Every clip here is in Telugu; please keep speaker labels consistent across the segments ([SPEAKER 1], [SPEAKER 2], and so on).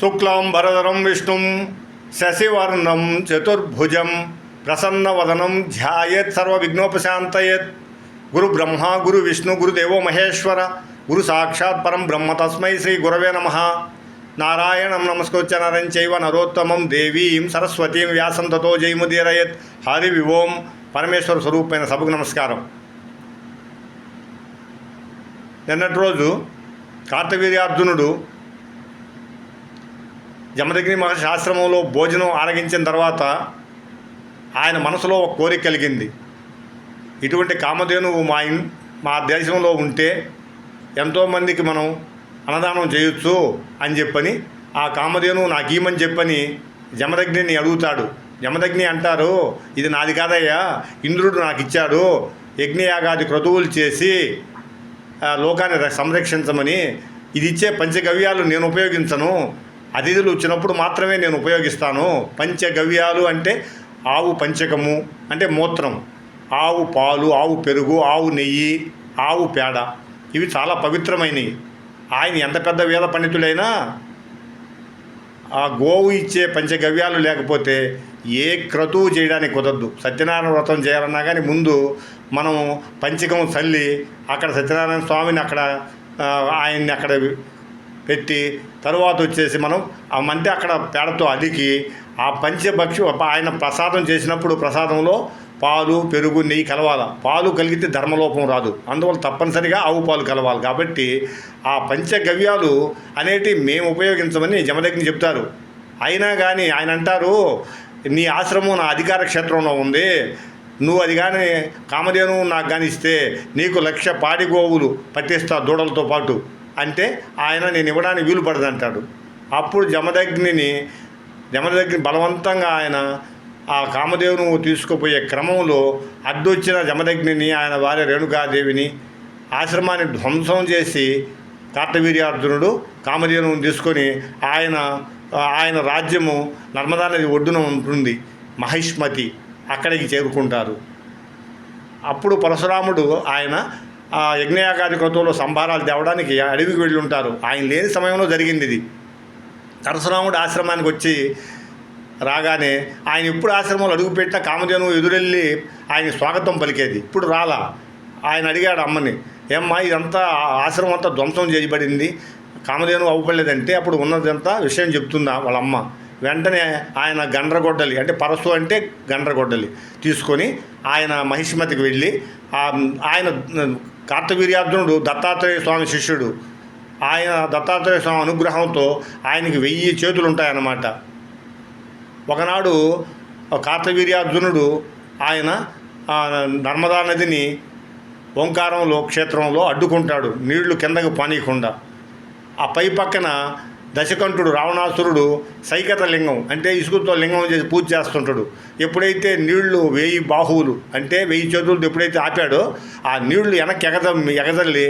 [SPEAKER 1] శుక్లం భరధరం విష్ణు శశివర్ణం చతుర్భుజం ప్రసన్నవదనం ధ్యాయత్ సర్వ విఘ్నోపశాంతయత్ గురు బ్రహ్మ గురు విష్ణు గురుదేవో మహేశ్వర గురు సాక్షాత్ పరం బ్రహ్మ తస్మై శ్రీ గురవే నమ నారాయణం నమస్కృత్య నరం చైవ నరోత్తమం దేవీం సరస్వతీం వ్యాసం తతో జయముదీరయత్ హరి వివోం పరమేశ్వర స్వరూపమైన సభకు నమస్కారం నిన్నటి రోజు కార్తవీర్యార్జునుడు జమదగ్ని మహర్షి ఆశ్రమంలో భోజనం ఆరగించిన తర్వాత ఆయన మనసులో ఒక కోరిక కలిగింది ఇటువంటి కామధేనువు మా ఇన్ మా దేశంలో ఉంటే ఎంతోమందికి మనం అన్నదానం చేయొచ్చు అని చెప్పని ఆ కామధేను నాకు ఈమని చెప్పని యమదగ్నిని అడుగుతాడు యమదగ్ని అంటారు ఇది నాది కాదయ్యా ఇంద్రుడు నాకు ఇచ్చాడు యజ్ఞయాగాది క్రతువులు చేసి లోకాన్ని సంరక్షించమని ఇది ఇచ్చే పంచగవ్యాలు నేను ఉపయోగించను అతిథులు వచ్చినప్పుడు మాత్రమే నేను ఉపయోగిస్తాను పంచగవ్యాలు అంటే ఆవు పంచకము అంటే మూత్రం ఆవు పాలు ఆవు పెరుగు ఆవు నెయ్యి ఆవు పేడ ఇవి చాలా పవిత్రమైనవి ఆయన ఎంత పెద్ద వేద పండితుడైనా ఆ గోవు ఇచ్చే పంచగవ్యాలు లేకపోతే ఏ క్రతువు చేయడానికి కుదరదు సత్యనారాయణ వ్రతం చేయాలన్నా కానీ ముందు మనం పంచకం చల్లి అక్కడ సత్యనారాయణ స్వామిని అక్కడ ఆయన్ని అక్కడ పెట్టి తర్వాత వచ్చేసి మనం ఆ మంది అక్కడ పేడతో అదికి ఆ పంచభక్షి ఆయన ప్రసాదం చేసినప్పుడు ప్రసాదంలో పాలు పెరుగు నెయ్యి కలవాల పాలు కలిగితే ధర్మలోపం రాదు అందువల్ల తప్పనిసరిగా ఆవు పాలు కలవాలి కాబట్టి ఆ పంచగవ్యాలు అనేటివి మేము ఉపయోగించమని జమదగ్ని చెప్తారు అయినా కానీ ఆయన అంటారు నీ ఆశ్రమం నా అధికార క్షేత్రంలో ఉంది నువ్వు అది కానీ కామధేను నాకు కానిస్తే నీకు లక్ష పాడి గోవులు పట్టిస్తా దూడలతో పాటు అంటే ఆయన నేను ఇవ్వడానికి వీలు పడదంటాడు అప్పుడు జమదగ్నిని జమదగ్ని బలవంతంగా ఆయన ఆ కామదేవును తీసుకుపోయే క్రమంలో అడ్డొచ్చిన జమదగ్నిని ఆయన భార్య రేణుకాదేవిని ఆశ్రమాన్ని ధ్వంసం చేసి కార్తవీర్యార్జునుడు కామదేవుని తీసుకొని ఆయన ఆయన రాజ్యము నర్మదా నది ఒడ్డున ఉంటుంది మహిష్మతి అక్కడికి చేరుకుంటారు అప్పుడు పరశురాముడు ఆయన ఆ యజ్ఞయాగాది కృతంలో సంభారాలు తేవడానికి అడవికి వెళ్ళి ఉంటారు ఆయన లేని సమయంలో జరిగింది ఇది పరశురాముడు ఆశ్రమానికి వచ్చి రాగానే ఆయన ఎప్పుడు ఆశ్రమంలో అడుగుపెట్టిన కామధేను ఎదురెళ్ళి ఆయన స్వాగతం పలికేది ఇప్పుడు రాలా ఆయన అడిగాడు అమ్మని ఏమ్మా ఇదంతా ఆశ్రమం అంతా ధ్వంసం చేయబడింది కామధేను అవ్వలేదంటే అప్పుడు ఉన్నదంతా విషయం చెప్తుందా వాళ్ళ అమ్మ వెంటనే ఆయన గండ్రగొడ్డలి అంటే పరసు అంటే గండ్రగొడ్డలి తీసుకొని ఆయన మహిష్మతికి వెళ్ళి ఆయన కార్తవీర్యార్జునుడు దత్తాత్రేయ స్వామి శిష్యుడు ఆయన దత్తాత్రేయ స్వామి అనుగ్రహంతో ఆయనకి వెయ్యి చేతులు ఉంటాయన్నమాట ఒకనాడు కార్తవీర్యార్జునుడు ఆయన నర్మదా నదిని ఓంకారంలో క్షేత్రంలో అడ్డుకుంటాడు నీళ్లు కిందకు పానీయకుండా ఆ పై పక్కన దశకంఠుడు రావణాసురుడు సైకత లింగం అంటే ఇసుకతో లింగం చేసి పూజ చేస్తుంటాడు ఎప్పుడైతే నీళ్లు వేయి బాహువులు అంటే వెయ్యి చదువులు ఎప్పుడైతే ఆపాడో ఆ నీళ్లు వెనక్కి ఎగద ఎగదల్లి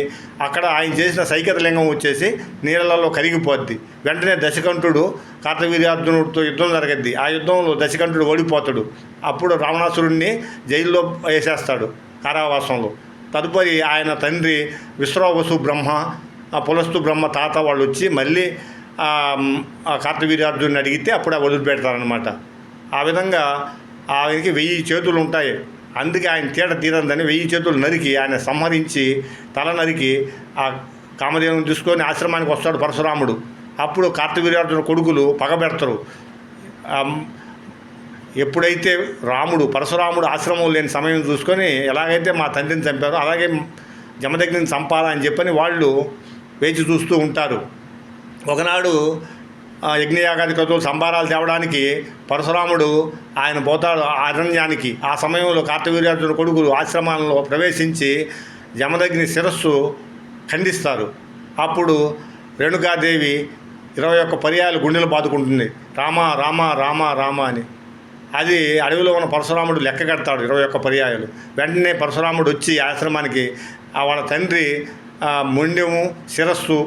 [SPEAKER 1] అక్కడ ఆయన చేసిన సైకత లింగం వచ్చేసి నీళ్ళలో కరిగిపోద్ది వెంటనే దశకంఠుడు కార్తవీర్యార్జునుడితో యుద్ధం జరగద్ది ఆ యుద్ధంలో దశకంఠుడు ఓడిపోతాడు అప్పుడు రావణాసురుడిని జైల్లో వేసేస్తాడు కారావాసంలో తదుపరి ఆయన తండ్రి విశ్వవసు బ్రహ్మ పులస్తు బ్రహ్మ తాత వాళ్ళు వచ్చి మళ్ళీ కార్తవీర్యార్జునుని అడిగితే అప్పుడు వదిలిపెడతారనమాట ఆ విధంగా ఆయనకి వెయ్యి చేతులు ఉంటాయి అందుకే ఆయన తేట తీరందని వెయ్యి చేతులు నరికి ఆయన సంహరించి తల నరికి ఆ కామదేవుని తీసుకొని ఆశ్రమానికి వస్తాడు పరశురాముడు అప్పుడు కార్తవీర్యార్జున కొడుకులు పగబెడతారు ఎప్పుడైతే రాముడు పరశురాముడు ఆశ్రమం లేని సమయం చూసుకొని ఎలాగైతే మా తండ్రిని చంపారో అలాగే జమదగ్ని చంపాలని చెప్పని వాళ్ళు వేచి చూస్తూ ఉంటారు ఒకనాడు యజ్ఞయాగాదికతో సంభారాలు తేవడానికి పరశురాముడు ఆయన పోతాడు అరణ్యానికి ఆ సమయంలో కార్తవీర్యార్జున కొడుకులు ఆశ్రమాలలో ప్రవేశించి యమదగ్ని శిరస్సు ఖండిస్తారు అప్పుడు రేణుకాదేవి ఇరవై ఒక్క పర్యాలు గుండెలు బాదుకుంటుంది రామ రామ రామ రామ అని అది అడవిలో ఉన్న పరశురాముడు లెక్క కడతాడు ఇరవై ఒక్క పర్యాయాలు వెంటనే పరశురాముడు వచ్చి ఆశ్రమానికి వాళ్ళ తండ్రి ముండ్యము శిరస్సు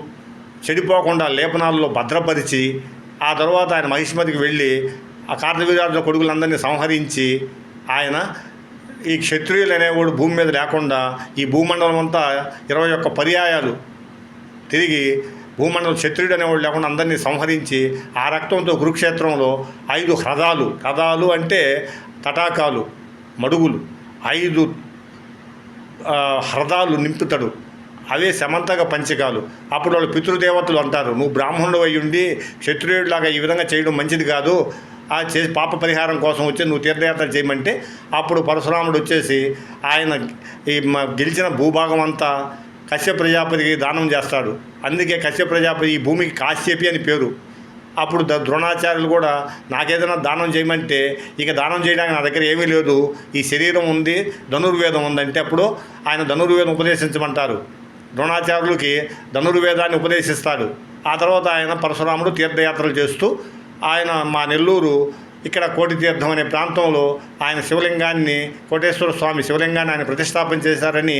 [SPEAKER 1] చెడిపోకుండా లేపనాల్లో భద్రపరిచి ఆ తర్వాత ఆయన మహిష్మతికి వెళ్ళి ఆ కార్తవీరాజుల కొడుకులందరినీ సంహరించి ఆయన ఈ క్షత్రియులు అనేవాడు భూమి మీద లేకుండా ఈ భూమండలం అంతా ఇరవై ఒక్క పర్యాయాలు తిరిగి భూమండలం క్షత్రియుడు అనేవాడు లేకుండా అందరినీ సంహరించి ఆ రక్తంతో కురుక్షేత్రంలో ఐదు హ్రదాలు హ్రదాలు అంటే తటాకాలు మడుగులు ఐదు హ్రదాలు నింపుతాడు అవే సమంతక పంచకాలు అప్పుడు వాళ్ళు పితృదేవతలు అంటారు నువ్వు బ్రాహ్మణుడు అయి ఉండి క్షత్రియుడిలాగా ఈ విధంగా చేయడం మంచిది కాదు ఆ చేసి పాప పరిహారం కోసం వచ్చి నువ్వు తీర్థయాత్ర చేయమంటే అప్పుడు పరశురాముడు వచ్చేసి ఆయన ఈ గెలిచిన భూభాగం అంతా కశ్య ప్రజాపతికి దానం చేస్తాడు అందుకే కశ్య ప్రజాపతి ఈ భూమికి కాశ్యపి అని పేరు అప్పుడు ద్రోణాచార్యులు కూడా నాకేదైనా దానం చేయమంటే ఇక దానం చేయడానికి నా దగ్గర ఏమీ లేదు ఈ శరీరం ఉంది ధనుర్వేదం ఉందంటే అప్పుడు ఆయన ధనుర్వేదం ఉపదేశించమంటారు ద్రోణాచార్యులకి ధనుర్వేదాన్ని ఉపదేశిస్తాడు ఆ తర్వాత ఆయన పరశురాముడు తీర్థయాత్రలు చేస్తూ ఆయన మా నెల్లూరు ఇక్కడ కోటి తీర్థం అనే ప్రాంతంలో ఆయన శివలింగాన్ని కోటేశ్వర స్వామి శివలింగాన్ని ఆయన ప్రతిష్టాపన చేశారని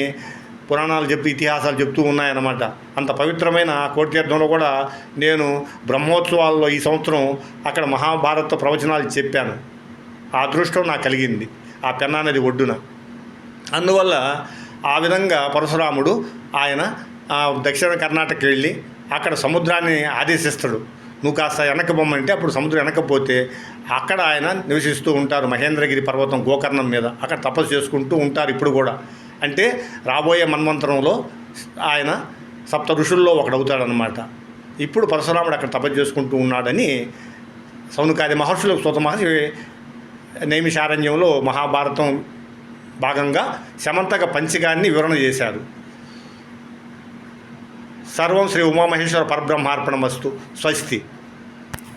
[SPEAKER 1] పురాణాలు చెప్పి ఇతిహాసాలు చెప్తూ ఉన్నాయన్నమాట అంత పవిత్రమైన కోటి తీర్థంలో కూడా నేను బ్రహ్మోత్సవాల్లో ఈ సంవత్సరం అక్కడ మహాభారత ప్రవచనాలు చెప్పాను ఆ అదృష్టం నాకు కలిగింది ఆ పెన్నా అనేది ఒడ్డున అందువల్ల ఆ విధంగా పరశురాముడు ఆయన దక్షిణ కర్ణాటక వెళ్ళి అక్కడ సముద్రాన్ని ఆదేశిస్తాడు నువ్వు కాస్త వెనక బొమ్మంటే అప్పుడు సముద్రం వెనకపోతే అక్కడ ఆయన నివసిస్తూ ఉంటారు మహేంద్రగిరి పర్వతం గోకర్ణం మీద అక్కడ తపస్సు చేసుకుంటూ ఉంటారు ఇప్పుడు కూడా అంటే రాబోయే మన్వంతరంలో ఆయన సప్త ఋషుల్లో ఒకడవుతాడనమాట ఇప్పుడు పరశురాముడు అక్కడ తపస్సు చేసుకుంటూ ఉన్నాడని సౌనకాది మహర్షులకు సూత మహర్షి నైమిషారణ్యంలో మహాభారతం భాగంగా శమంతక పంచికాన్ని వివరణ చేశారు సర్వం శ్రీ ఉమామహేశ్వర పరబ్రహ్మార్పణ వస్తు స్వస్తి